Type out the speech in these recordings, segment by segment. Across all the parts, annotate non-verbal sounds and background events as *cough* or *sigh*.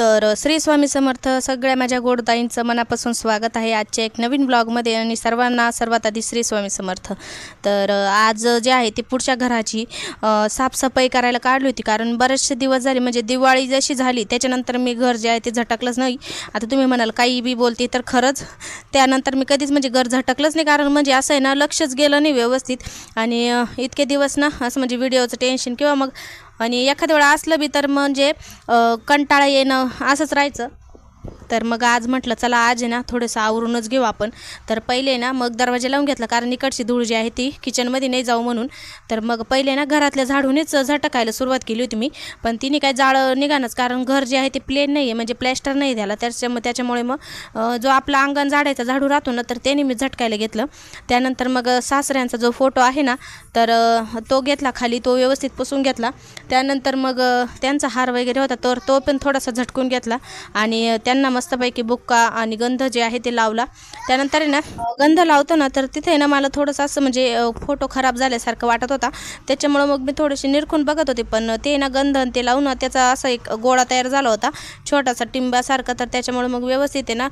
तर श्री स्वामी समर्थ सगळ्या माझ्या गोडताईंचं मनापासून स्वागत आहे. आजच्या एक नवीन ब्लॉगमध्ये आणि सर्वांना सर्वात आधी श्री स्वामी समर्थ. तर आज जे आहे ते पुढच्या घराची साफसफाई करायला काढली होती. कारण बरेचसे दिवस झाले म्हणजे दिवाळी जशी झाली त्याच्यानंतर मी घर जे आहे ते झटकलंच नाही. आता तुम्ही म्हणाल काही बी बोलते तर खरंच. त्यानंतर मी कधीच म्हणजे घर झटकलंच नाही. कारण म्हणजे असं आहे ना लक्षच गेलं नाही व्यवस्थित. आणि इतके दिवस ना असं म्हणजे व्हिडिओचं टेन्शन किंवा मग आणि एखाद्या वेळा असलं बी तर म्हणजे कंटाळा येणं असंच राहायचं. तर मग आज म्हटलं चला आज आहे ना थोडंसं आवरूनच घेऊ आपण. तर पहिले ना मग दरवाजा लावून घेतला कारण इकडची धूळ जी आहे ती किचनमध्ये नाही जाऊ म्हणून. तर मग पहिले ना घरातल्या झाडूनच झटकायला सुरुवात केली होती मी. पण तिने काय जाळं निघाणंच कारण घर जे आहे ते प्लेन नाही आहे म्हणजे प्लॅस्टर नाही त्याला. त्याच्यामुळे त्याच्यामुळे मग जो आपला अंगण झाडायचा झाडू राहतो ना तर त्याने मी झटकायला घेतलं. त्यानंतर मग सासऱ्यांचा जो फोटो आहे ना तर तो घेतला खाली तो व्यवस्थित पुसून घेतला. त्यानंतर मग त्यांचा हार वगैरे होता तर तो पण थोडासा झटकून घेतला. आणि त्यांना त्यांना मस्तपैकी बुक्का आणि गंध जे आहे ते लावला. त्यानंतर आहे ना गंध लावतो ना तर तिथे ना मला थोडंसं असं म्हणजे फोटो खराब झाल्यासारखं वाटत होता. त्याच्यामुळं मग मी थोडीशी निरखून बघत होते. पण ते ना गंध ते लावून त्याचा असा एक गोळा तयार झाला होता. छोटासा टिंबासारखा तर त्याच्यामुळे मग व्यवस्थित आहे ना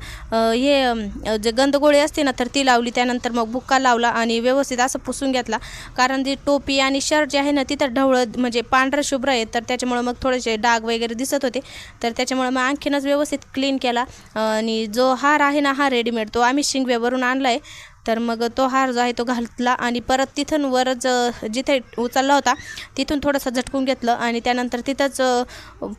हे जे गंधगोळी असते ना तर ती लावली. त्यानंतर मग बुक्का लावला आणि व्यवस्थित असं पुसून घेतला. कारण ती टोपी आणि शर्ट जे आहे ना तिथं ढवळं म्हणजे पांढरं शुभ्र आहे. तर त्याच्यामुळे मग थोडेसे डाग वगैरे दिसत होते. तर त्याच्यामुळे मग आणखीनच व्यवस्थित क्लीन केला. आणि जो हार आहे ना हा रेडीमेड तो आम्ही शिंगव्यावरून आणला आहे तर मग तो हार जो आहे तो घातला आणि परत तिथून वरच जिथे उचलला होता तिथून थोडंसं झटकून घेतलं आणि त्यानंतर तिथंच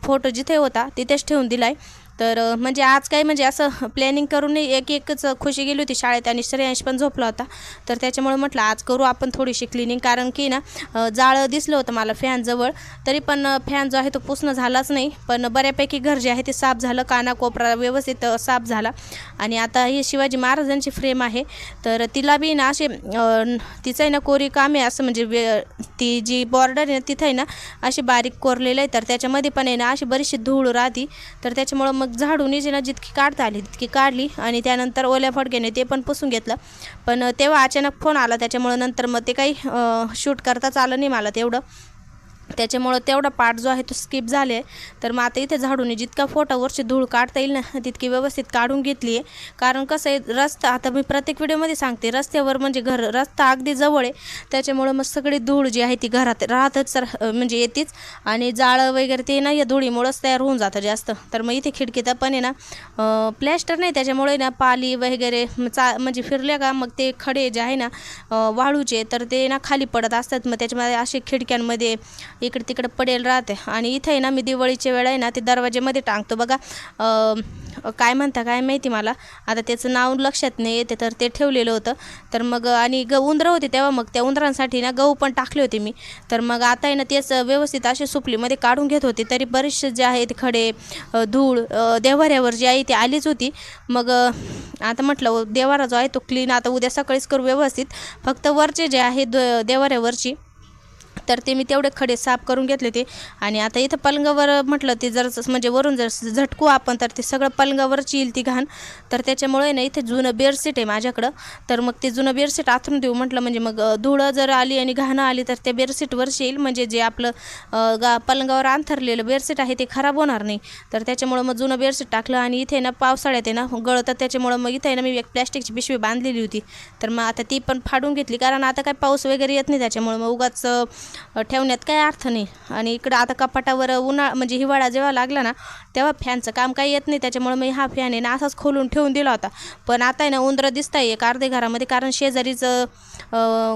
फोटो जिथे होता तिथेच ठेवून दिला आहे तर म्हणजे आज काय म्हणजे असं प्लॅनिंग करून एक एकच खुशी गेली होती शाळेत आणि श्रेयांश पण झोपला होता. तर त्याच्यामुळे म्हटलं आज करू आपण थोडीशी क्लिनिंग कारण की ना जाळं दिसलं होतं मला फॅनजवळ तरी पण फॅन जो आहे तो पुसणं झालाच नाही. पण बऱ्यापैकी घर जे आहे ते साफ झालं काना कोपरा व्यवस्थित साफ झाला. आणि आता ही शिवाजी महाराजांची फ्रेम आहे. तर तिला बी ना असे तिचं आहे ना कोरी काम आहे असं म्हणजे वे- ती जी बॉर्डर आहे ना तिथं आहे ना अशी बारीक कोरलेलं आहे तर त्याच्यामध्ये पण आहे ना अशी बरीचशी धूळ राहती. तर त्याच्यामुळं मग झाडून जी ना जितकी काढता आली तितकी काढली आणि त्यानंतर ओल्या फडक्याने ते पण पुसून घेतलं. पण तेव्हा अचानक फोन आला त्याच्यामुळं नंतर मग ते काही शूट करताच आलं नाही मला तेवढं. त्याच्यामुळं तेवढा पार्ट जो आहे तो स्किप झाले. आहे तर मग आता इथे झाडूने जितका फोटावरची धूळ काढता येईल ना तितकी व्यवस्थित काढून घेतली आहे. कारण कसं आहे रस्ता आता मी प्रत्येक व्हिडिओमध्ये सांगते रस्त्यावर म्हणजे घर रस्ता अगदी जवळ आहे. त्याच्यामुळं मग सगळी धूळ जी आहे ती घरात राहतच म्हणजे येतेच. आणि जाळं वगैरे ते ना या धुळीमुळंच तयार होऊन जातं जास्त. तर मग इथे खिडकीत पण आहे ना प्लॅस्टर नाही त्याच्यामुळे ना पाली वगैरे चा म्हणजे फिरल्या का मग ते खडे जे आहे ना वाळूचे तर ते ना खाली पडत असतात. मग त्याच्यामध्ये असे खिडक्यांमध्ये इकडे तिकडे पडेल राहते. आणि इथे आहे ना मी दिवाळीच्या वेळ आहे ना ते दरवाजेमध्ये टांगतो. बघा काय म्हणता काय माहिती मला? आता त्याचं नाव लक्षात नाही येते तर ते ठेवलेलं होतं. तर मग आणि ग उंदरं होते तेव्हा मग त्या उंदरांसाठी ना गहू पण टाकले होते मी. तर मग आता आहे ना तेच व्यवस्थित असे सुपलीमध्ये काढून घेत होते. तरी बरेचसे जे आहेत खडे धूळ देवाऱ्यावर जी आहे ती आलीच होती. मग आता म्हटलं देवारा जो आहे तो क्लीन आता उद्या सकाळीच करू व्यवस्थित. फक्त वरचे जे आहे द देवाऱ्यावरची तर ते मी तेवढे खडे साफ करून घेतले ते आणि आता इथं पलंगावर म्हटलं ते जर म्हणजे वरून जर झटकू आपण तर ते सगळं पलंगावरच येईल ती घाण. तर त्याच्यामुळे ना इथे जुनं बेडशीट आहे माझ्याकडं. तर मग ते जुनं बेडशीट आथरून देऊ म्हटलं म्हणजे मग धुळं जर आली आणि घाणं आली तर त्या बेडशीटवरच येईल. म्हणजे जे आपलं गा पलंगावर अंथरलेलं बेडशीट आहे ते खराब होणार नाही. तर त्याच्यामुळं मग जुनं बेडशीट टाकलं आणि इथे ना पावसाळ्यात आहे ना गळतं. त्याच्यामुळं मग इथे आहे ना मी एक प्लॅस्टिकची पिशवी बांधलेली होती. तर मग आता ती पण फाडून घेतली कारण आता काय पाऊस वगैरे येत नाही त्याच्यामुळं मग उगाच ठेवण्यात काही अर्थ नाही. आणि इकडं आता कपाटावर उन्हाळा म्हणजे हिवाळा जेव्हा लागला ना तेव्हा फॅनचं काम काही येत नाही. त्याच्यामुळे मी हा फॅन आहे ना असाच खोलून ठेवून दिला होता. पण आता आहे ना उंदरं दिसत आहे एक अर्धे घरामध्ये कारण शेजारीचं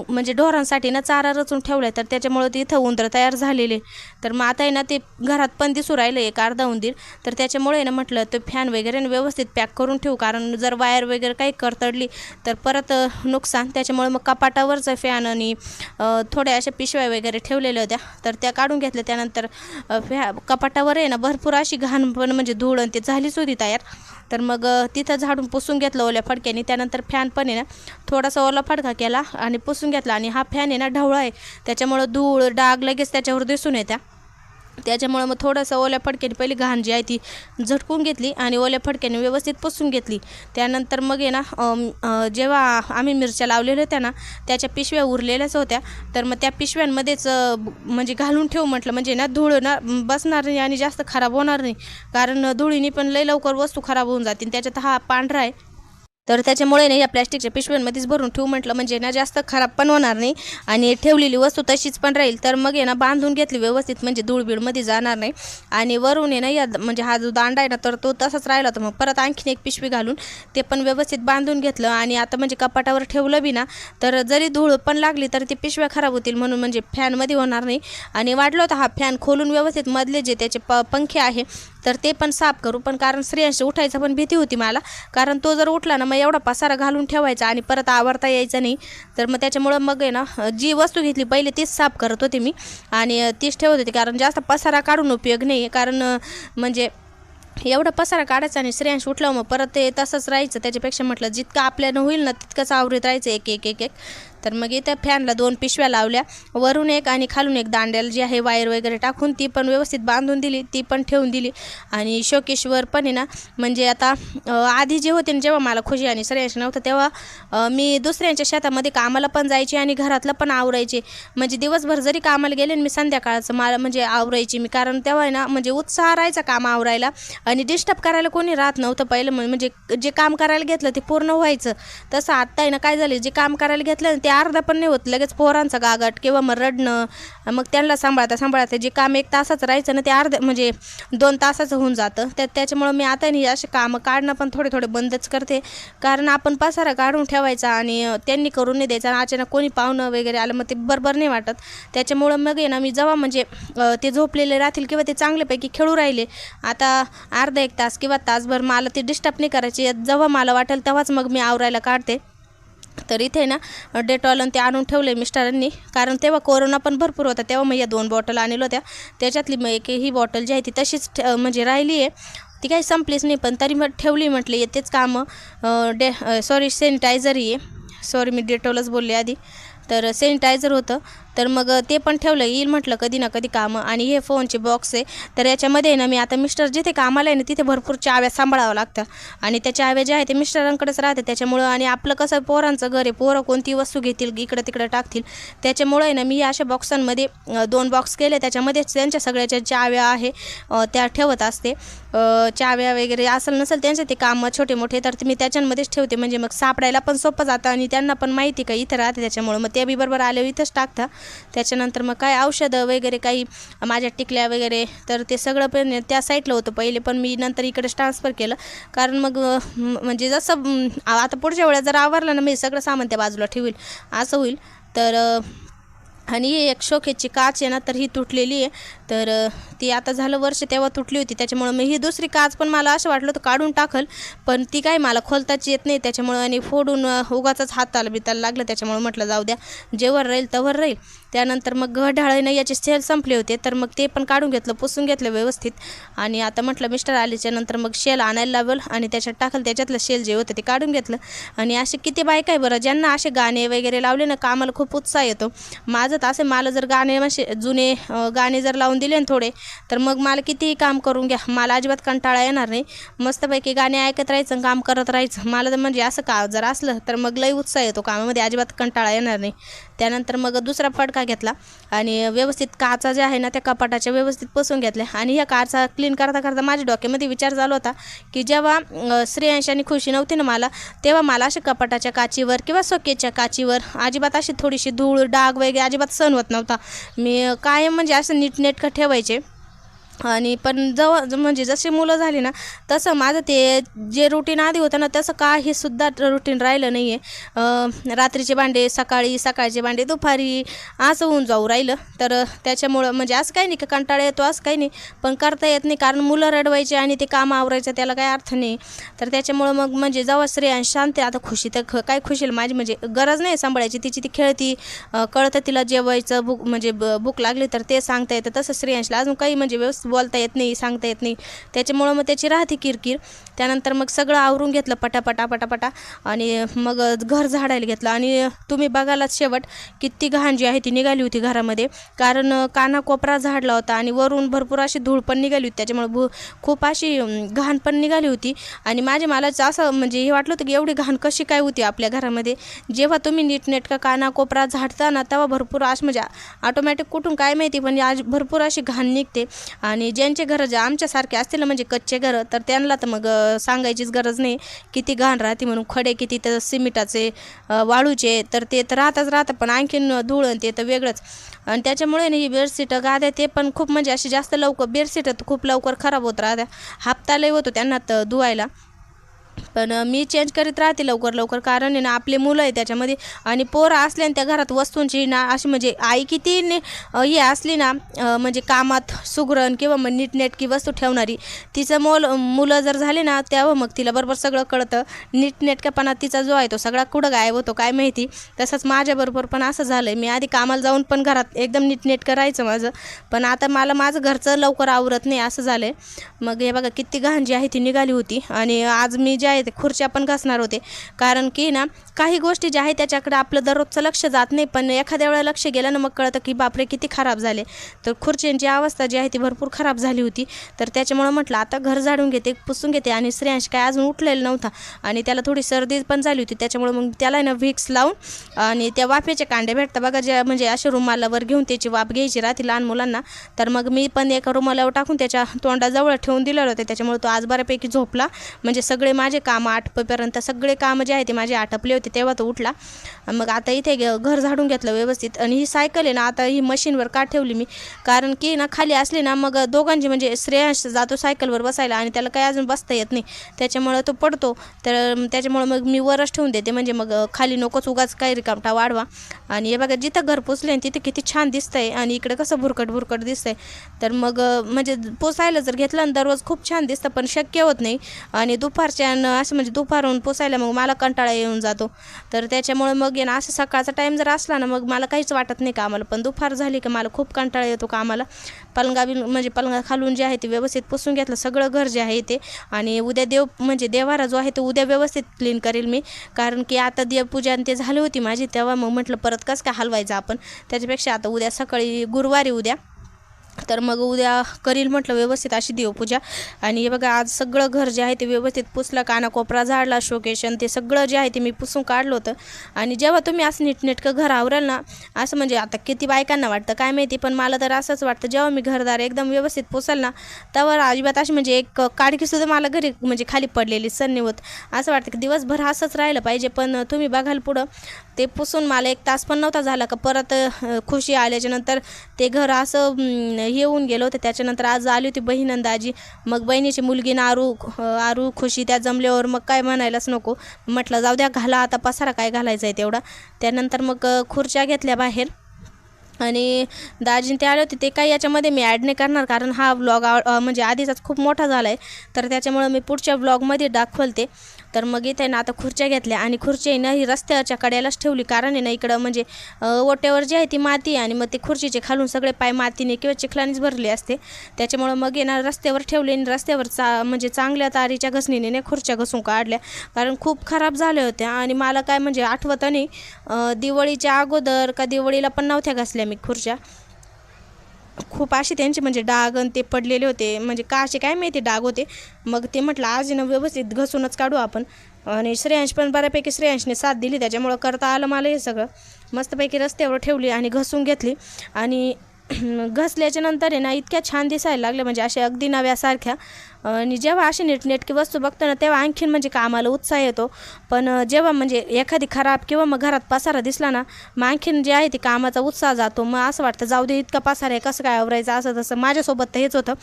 म्हणजे ढोरांसाठी ना चारा रचून ठेवला आहे तर त्याच्यामुळे ते इथं उंदरं तयार झालेले. तर मग आता आहे ना ते घरात पण दिसू राहिलं एक अर्धा उंदीर. तर त्याच्यामुळे ना म्हटलं ते फॅन वगैरे व्यवस्थित पॅक करून ठेवू. कारण जर वायर वगैरे काही करतडली तर परत नुकसान. त्याच्यामुळे मग कपाटावरचं फॅन आणि थोड्या अशा पिशव्या वगैरे वगैरे ठेवलेल्या होत्या. तर त्या काढून घेतल्या. त्यानंतर फ्या फॅ कपाटावर आहे ना भरपूर अशी घाण पण म्हणजे धूळ आणि ते झालीच होती तयार. तर मग तिथं झाडून पुसून घेतलं ओल्या फडक्याने. त्यानंतर फॅन पण आहे ना थोडासा ओला फडका केला आणि पुसून घेतला. आणि हा फॅन आहे ना ढवळा आहे. त्याच्यामुळं धूळ डाग लगेच त्याच्यावर दिसून येत्या. त्याच्यामुळं मग थोडंसं ओल्या फडक्याने पहिली घाण जी आहे ती झटकून घेतली आणि ओल्या फडक्याने व्यवस्थित पुसून घेतली. त्यानंतर मग आहे ना जेव्हा आम्ही मिरच्या लावलेल्या होत्या ना त्याच्या पिशव्या उरलेल्याच होत्या. तर मग त्या पिशव्यांमध्येच म्हणजे घालून ठेवू म्हटलं म्हणजे ना धूळ ना बसणार नाही आणि जास्त खराब होणार नाही. कारण धुळीने पण लई लवकर वस्तू खराब होऊन जातील. त्याच्यात हा पांढरा आहे. तर त्याच्यामुळे ना या प्लॅस्टिकच्या पिशव्यांमध्येच भरून ठेवू म्हटलं म्हणजे ना जास्त खराब पण होणार नाही. आणि ठेवलेली वस्तू तशीच पण राहील. तर मग ना बांधून घेतली व्यवस्थित म्हणजे धूळबीडमध्ये जाणार नाही. आणि वरून ना या म्हणजे हा जो दांडा आहे ना तर तो तसाच राहिला होता मग परत आणखीन एक पिशवी घालून ते पण व्यवस्थित बांधून घेतलं. आणि आता म्हणजे कपाटावर ठेवलं बी ना तर जरी धूळ पण लागली तर ती पिशव्या खराब होतील म्हणून म्हणजे फॅनमध्ये होणार नाही. आणि वाटलं होतं हा फॅन खोलून व्यवस्थित मधले जे त्याचे प पंखे आहे तर ते पण साफ करू. पण कारण स्त्रियांशी उठायचं पण भीती होती मला. कारण तो जर उठला ना मग एवढा पसारा घालून ठेवायचा आणि परत आवरता यायचा नाही. तर मग त्याच्यामुळं मग आहे ना जी वस्तू घेतली पहिले तीच साफ करत होते मी. आणि तीच ठेवत होते. कारण जास्त पसारा काढून उपयोग नाही कारण म्हणजे एवढा पसारा काढायचा आणि स्त्रियांशी उठलं मग परत ते तसंच राहायचं. त्याच्यापेक्षा म्हटलं जितकं आपल्यानं होईल ना तितकंच आवरीत राहायचं एक एक एक एक. तर मग इथं फॅनला दोन पिशव्या लावल्या. वरून एक आणि खालून एक दांड्याला जी आहे वायर वगैरे टाकून ती पण व्यवस्थित बांधून दिली. ती पण ठेवून दिली. आणि शोकेशवर पण आहे ना म्हणजे आता आधी जे होते ना जेव्हा मला खुशी आणि श्रेयश नव्हतं तेव्हा मी दुसऱ्यांच्या शेतामध्ये कामाला पण जायची आणि घरातलं पण आवरायचे. म्हणजे दिवसभर जरी कामाला गेले मी संध्याकाळचं मला म्हणजे आवरायची मी. कारण तेव्हा आहे ना म्हणजे उत्साह राहायचा काम आवरायला. आणि डिस्टर्ब करायला कोणी राहत नव्हतं पहिलं. म्हणजे जे काम करायला घेतलं ते पूर्ण व्हायचं. तसं आत्ता आहे ना काय झालं जे काम करायला घेतलं ते अर्धा पण नाही होत. लगेच पोरांचा गागाट किंवा मग रडणं मग त्यांना सांभाळता सांभाळता जे काम एक तासाचं राहायचं ना ते अर्ध्या म्हणजे दोन तासाचं होऊन जातं. त्या त्याच्यामुळं मी आता नाही असे कामं काढणं पण थोडे थोडे बंदच करते. कारण आपण पसारा काढून ठेवायचा आणि त्यांनी करून नाही द्यायचा आणि अचानक कोणी पाहुणं वगैरे आलं मग ते बरोबर नाही वाटत. त्याच्यामुळं मग आहे ना मी जेव्हा म्हणजे ते झोपलेले राहतील किंवा ते चांगल्यापैकी खेळू राहिले आता अर्धा एक तास किंवा तासभर मला ते डिस्टर्ब नाही करायचे. जेव्हा मला वाटेल तेव्हाच मग मी आवरायला काढते. तर इथे ना डेटॉल आणि ते आणून ठेवले मिस्टरांनी. कारण तेव्हा कोरोना पण भरपूर होता. तेव्हा मग या दोन बॉटल आणल्या होत्या. त्याच्यातली मग एक ही बॉटल जी आहे ती तशीच ठे- म्हणजे राहिली आहे. ती काही संपलीच नाही पण तरी मग ठेवली म्हटले. येतेच कामं. डे सॉरी सॅनिटायझरही आहे. सॉरी मी डेटॉलच बोलले आधी. तर सॅनिटायझर होतं. तर मग ते पण ठेवलं. येईल म्हटलं कधी ना कधी कामं. आणि हे फोनचे बॉक्स आहे. तर याच्यामध्ये आहे ना मी आता मिस्टर जिथे कामाला आहे ना तिथे भरपूर चाव्या सांभाळावं लागतं आणि त्या चाव्या ज्या आहेत ते मिस्टरांकडेच राहते. त्याच्यामुळं आणि आपलं कसं पोरांचं घर आहे. पोरं कोणती वस्तू घेतील इकडं तिकडं टाकतील. त्याच्यामुळं आहे ना मी अशा बॉक्सांमध्ये दोन बॉक्स केले. त्याच्यामध्येच त्यांच्या सगळ्याच्या चाव्या आहे त्या ठेवत असते. चाव्या वगैरे असेल नसेल त्यांचे ते कामं छोटे मोठे तर मी त्याच्यामध्येच ठेवते. म्हणजे मग सापडायला पण सोपं जातं आणि त्यांना पण माहिती का इथं राहते. त्याच्यामुळं मग ते बी बरोबर आल्यावर इथंच टाकता. त्याच्यानंतर मग काय औषधं वगैरे काही माझ्या टिकल्या वगैरे तर ते सगळं पण त्या साईडला होतं पहिले पण मी नंतर इकडेच ट्रान्सफर केलं. कारण मग म्हणजे जसं आता पुढच्या वेळेला जर आवरलं ना मी सगळं सामान त्या बाजूला ठेवील. असं होईल. तर आणि ही एक शोकेची काच आहे ना तर ही तुटलेली आहे. तर ती आता झालं वर्ष तेव्हा तुटली होती त्याच्यामुळं मी ही दुसरी काच पण मला असं वाटलं तर काढून टाकल पण ती काय मला खोलताच येत नाही त्याच्यामुळं आणि फोडून उगाचाच हाताला बिताला लागलं त्याच्यामुळं म्हटलं जाऊ द्या जेवर राहील तवर राहील. त्यानंतर मग घड्याळीनं याचे सेल संपले होते तर मग ते पण काढून घेतलं पुसून घेतलं व्यवस्थित. आणि आता म्हटलं मिस्टर आल्याच्यानंतर मग शेल आणायला लागल आणि त्याच्यात टाकलं त्याच्यातलं शेल जे होतं ते काढून घेतलं. आणि असे किती बायका आहे बरं ज्यांना असे गाणे वगैरे लावले ना कामाला खूप उत्साह येतो. माझं तर असे. मला जर गाणे असे जुने गाणे जर लावून दिले ना थोडे तर मग मला कितीही काम करून घ्या. मला अजिबात कंटाळा येणार नाही. मस्तपैकी गाणे ऐकत राहायचं काम करत राहायचं. मला तर म्हणजे असं का जर असलं तर मग लई उत्साह येतो. कामामध्ये अजिबात कंटाळा येणार नाही. त्यानंतर मग दुसरा फटका घेतला आणि व्यवस्थित काचा ज्या आहे ना त्या कपाटाच्या व्यवस्थित पसून घेतल्या. आणि ह्या काचा क्लीन करता करता माझ्या डोक्यामध्ये विचार झाला होता की जेव्हा श्रेयांश आणि खुशी नव्हती ना मला तेव्हा मला अशा कपाटाच्या काचीवर किंवा सोकेच्या काचीवर अजिबात अशी थोडीशी धूळ डाग वगैरे अजिबात सण होत नव्हता. मी कायम म्हणजे असं नीटनेटकं ठेवायचे. आणि पण जवळ ज- म्हणजे जशी मुलं झाली ना तसं माझं ते जे रुटीन आधी होतं ना तसं काही सुद्धा रुटीन राहिलं नाही आहे रात्रीचे भांडे सकाळी सकाळचे भांडे दुपारी असं होऊन जाऊ राहिलं. तर त्याच्यामुळं म्हणजे असं काही नाही का कंटाळा येतो असं काही नाही. पण करता येत नाही कारण मुलं रडवायचे आणि ते काम आवरायचं त्याला काही अर्थ नाही. तर त्याच्यामुळं मग म्हणजे जेव्हा श्रेयांश शांत आहे, आता खुशी तर ख काय खुशील माझी म्हणजे गरज नाही सांभाळायची. तिची ती खेळती कळतं तिला जेवायचं भूक म्हणजे ब- भूक लागली तर ते सांगता येतं. तसं श्रेयांशला अजून काही म्हणजे व्यवस्थित बोलता येत नाही सांगता येत नाही. त्याच्यामुळं मग त्याची राहते किरकिर. त्यानंतर मग सगळं आवरून घेतलं पटापटा पटापटा. आणि मग घर झाडायला घेतलं. आणि तुम्ही बघालात शेवट किती घाण जी आहे ती निघाली होती घरामध्ये. कारण काना कोपरा झाडला होता आणि वरून भरपूर अशी धूळ पण निघाली होती. त्याच्यामुळे भू खूप अशी घाण पण निघाली होती. आणि माझ्या मालाचं असं म्हणजे हे वाटलं होतं की एवढी घाण कशी काय होती आपल्या घरामध्ये. जेव्हा तुम्ही नीटनेटका कानाकोपरा झाडता ना तेव्हा भरपूर असं म्हणजे ऑटोमॅटिक कुठून काय माहिती पण आज भरपूर अशी घाण निघते. आणि आणि ज्यांचे घरं जे आमच्यासारखे असतील ना म्हणजे कच्चे घरं तर त्यांना तर मग सांगायचीच गरज नाही. किती घाण राहते म्हणून खडे किती तर सिमेंटाचे वाळूचे तर ते तर राहताच राहतं पण आणखीन धूळ आणि ते तर वेगळंच. आणि त्याच्यामुळे ना ही बेडशीटं गाद्या ते पण खूप म्हणजे अशी जास्त लवकर बेडशीटं तर खूप लवकर खराब होत राहत्या. हप्ता लय होतो त्यांना तर धुवायला. पण मी चेंज करीत राहते लवकर लवकर कारण आहे ना आपले मुलं आहे त्याच्यामध्ये आणि पोरं असल्याने त्या घरात वस्तूंची ना अशी म्हणजे आई किती ने हे असली ना म्हणजे कामात सुगरण किंवा मग नीटनेटकी वस्तू ठेवणारी तिचं मोल मुलं जर झाले ना तेव्हा मग तिला बरोबर सगळं कळतं. नीटनेटकेपणा तिचा जो आहे तो सगळा कुठं गायब होतो काय माहिती. तसंच माझ्याबरोबर पण असं झालं आहे मी आधी कामाला जाऊन पण घरात एकदम नीटनेटकं राहायचं माझं. पण आता मला माझं घरचं लवकर आवरत नाही असं झालं आहे मग हे बघा किती घाण जी आहे ती निघाली होती. आणि आज मी जे आहे ते खुर्च्या पण घासणार होते. कारण की ना काही गोष्टी ज्या आहेत त्याच्याकडे आपलं दररोजचं लक्ष जात नाही पण एखाद्या वेळा लक्ष गेलं ना मग कळतं की बापरे किती खराब झाले. तर खुर्च्यांची अवस्था जी आहे ती भरपूर खराब झाली होती. तर त्याच्यामुळं म्हटलं आता घर झाडून घेते पुसून घेते आणि श्रेयांश काय अजून उठलेला नव्हता. आणि त्याला थोडी सर्दी पण झाली होती त्याच्यामुळं मग त्याला आहे ना व्हिक्स लावून आणि त्या वाफेचे कांडे भेटतात. बघा ज्या म्हणजे अशा रुमालावर घेऊन त्याची वाफ घ्यायची राहते लहान मुलांना. तर मग मी पण एका रुमालावर टाकून त्याच्या तोंडाजवळ ठेवून दिलेलं होतं. त्याच्यामुळे तो आज बऱ्यापैकी झोपला. म्हणजे सगळे माझे काम आटपेपर्यंत सगळे कामं जे आहे ते माझे आटपले होते तेव्हा तो उठला. मग आता इथे घर झाडून घेतलं व्यवस्थित. आणि ही सायकल आहे ना आता ही मशीनवर का ठेवली मी? कारण की ना खाली असली ना मग दोघांची म्हणजे श्रेयांश जातो सायकलवर बसायला आणि त्याला काही अजून बसता येत नाही. त्याच्यामुळं तो पडतो. तर त्याच्यामुळं मग मी वरच ठेवून देते. म्हणजे मग खाली नकोच उगाच काही रिकामटा वाढवा. आणि हे बघा जिथं घर पोचले तिथे किती छान दिसतंय. आणि इकडे कसं भुरकट भुरकट दिसतंय. तर मग म्हणजे पोसायला जर घेतलं ना दररोज खूप छान दिसतं पण शक्य होत नाही. आणि दुपारच्या असं म्हणजे दुपारहून पोसायला मग मला कंटाळा येऊन जातो. तर त्याच्यामुळे मग आहे ना असं सकाळचा टाईम जर असला ना मग मला काहीच वाटत नाही कामाला. पण दुपार झाली की मला खूप कंटाळा येतो कामाला. पलंगा बिल म्हणजे पलंगा खालून जे आहे ते व्यवस्थित पुसून घेतलं. सगळं घर जे आहे ते. आणि उद्या देव म्हणजे देवारा जो आहे तो उद्या व्यवस्थित क्लीन करेल मी. कारण की आता देवपूजा ते झाली होती माझी तेव्हा मग म्हटलं परत कसं काय हलवायचं आपण? त्याच्यापेक्षा आता उद्या सकाळी गुरुवारी उद्या. तर मग उद्या करील म्हटलं व्यवस्थित अशी देवपूजा. आणि हे बघा आज सगळं घर जे आहे ते व्यवस्थित पुसलं कानाकोपरा झाडला शोकेशन ते सगळं जे आहे ते मी पुसून काढलं होतं. आणि जेव्हा तुम्ही असं नीटनेटकं घर आवराल ना असं म्हणजे आता किती बायकांना वाटतं काय माहिती पण मला तर असंच वाटतं जेव्हा मी घरदार एकदम व्यवस्थित पुसाल ना तेव्हा अजिबात अशी म्हणजे एक काडकीसुद्धा मला घरी म्हणजे खाली पडलेली सन्नी होत. असं वाटतं की दिवसभर असंच राहिलं पाहिजे पण तुम्ही बघाल पुढं ते पुसून मला एक तास पण नव्हता झाला का परत खुशी आल्याच्यानंतर ते घर असं येऊन हे होऊन त्याच्यानंतर आज आली होती बहीण अंदाजी दाजी. मग बहिणीची मुलगी ना आरू आरू खुशी त्या जमल्यावर मग काय म्हणायलाच नको. म्हटलं जाऊ द्या घाला आता पसारा काय घालायचा आहे तेवढा. त्यानंतर मग खुर्च्या घेतल्या बाहेर. आणि दाजीन ते आले होते. ते काही याच्यामध्ये मी ॲड नाही करणार कारण हा व्लॉग म्हणजे आधीचाच खूप मोठा झाला आहे तर त्याच्यामुळं मी पुढच्या व्लॉगमध्ये दाखवलते. तर मग इथे ना आता खुर्च्या घेतल्या आणि खुर्ची ना ही रस्त्याच्या कड्यालाच ठेवली. कारण आहे ना इकडं म्हणजे ओट्यावर जी आहे ती माती आणि मग ते खुर्चीचे खालून सगळे पाय मातीने किंवा चिखलानेच भरले असते. त्याच्यामुळं मग आहे ना रस्त्यावर ठेवले आणि रस्त्यावर चा म्हणजे चांगल्या तारीच्या घसणीने नाही खुर्च्या घसून काढल्या. कारण खूप खराब झाल्या होत्या आणि मला काय म्हणजे आठवत नाही दिवाळीच्या अगोदर का दिवाळीला पण नव्हत्या घासल्या मी खुर्च्या. खूप असे त्यांचे म्हणजे डाग आणि ते पडलेले होते. म्हणजे का असे काय माहिती डाग होते. मग ते म्हटलं आज ना व्यवस्थित घसूनच काढू आपण. आणि श्रेयांश पण बऱ्यापैकी श्रेयांशने साथ दिली. त्याच्यामुळं करता आलं मला हे सगळं. मस्तपैकी रस्त्यावर ठेवली आणि घसून घेतली. आणि *clears throat* घसल्याच्या नंतर आहे ना इतक्या छान दिसायला लागल्या. म्हणजे अशा अगदी नव्यासारख्या. आणि जेव्हा अशी नीटनेटकी वस्तू बघतो ना तेव्हा आणखीन म्हणजे कामाला उत्साह येतो. पण जेव्हा म्हणजे एखादी खराब किंवा मग घरात पसारा दिसला ना मग आणखीन जे आहे ते कामाचा उत्साह जातो. मग असं वाटतं जाऊ दे इतका पसारा आहे कसं काय आवरायचं? असं तसं. माझ्यासोबत तर हेच होतं.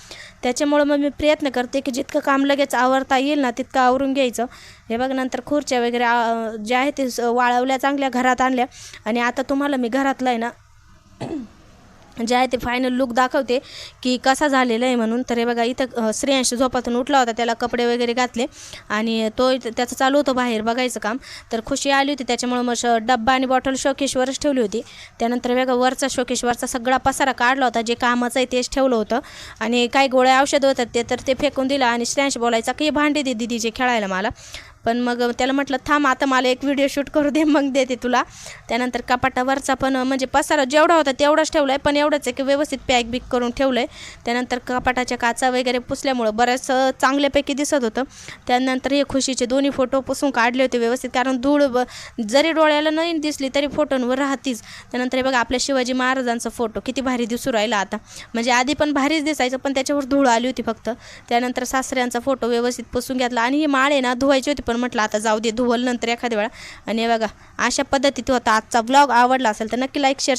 त्याच्यामुळं मग मी प्रयत्न करते की जितकं काम लगेच आवरता येईल ना तितकं आवरून घ्यायचं. हे बघ नंतर खुर्च्या वगैरे जे आहे ते स- वाळवल्या चांगल्या घरात आणल्या. आणि आता तुम्हाला मी घरातलं आहे ना जे आहे ते फायनल लुक दाखवते की कसा झालेला आहे म्हणून. तर हे बघा इथं अ, श्रेयांश झोपातून उठला होता त्याला कपडे वगैरे घातले आणि तो इथं- त्याचं चालू होतं बाहेर बघायचं काम. तर खुशी आली होती त्याच्यामुळं मग डब्बा आणि बॉटल शोकेशवरच ठेवली होती. त्यानंतर वेगळा वरचा शोकेशवरचा सगळा पसारा काढला होता जे कामाचं आहे तेच ठेवलं होतं. आणि काही गोळ्या औषध होतात ते तर ते फेकून दिलं आणि श्रेयांश बोलायचा की भांडे दे दिदीचे खेळायला मला. पण मग त्याला म्हटलं थांब आता मला एक व्हिडिओ शूट करू दे मग देते तुला. त्यानंतर कपाटावरचा पण म्हणजे पसारा जेवढा होता तेवढाच ठेवला आहे पण एवढंच आहे की व्यवस्थित पॅक बिक करून ठेवलं आहे त्यानंतर कपाटाच्या काचा वगैरे पुसल्यामुळं बऱ्याच चांगल्यापैकी दिसत होतं. त्यानंतर हे खुशीचे दोन्ही फोटो पुसून काढले होते व्यवस्थित कारण धूळ ब जरी डोळ्याला नाही दिसली तरी फोटोंवर राहतीच. त्यानंतर हे बघा आपल्या शिवाजी महाराजांचा फोटो किती भारी दिसू राहिला आता. म्हणजे आधी पण भारीच दिसायचं पण त्याच्यावर धूळ आली होती फक्त. त्यानंतर सासऱ्यांचा फोटो व्यवस्थित पुसून घेतला. आणि ही माळ आहे ना धुवायची होती पण म्हटलं आता जाऊ दे धुवल नंतर एखाद्या वेळा. आणि बघा अशा पद्धतीत होता आजचा ब्लॉग आवडला असेल तर नक्की लाईक शेअर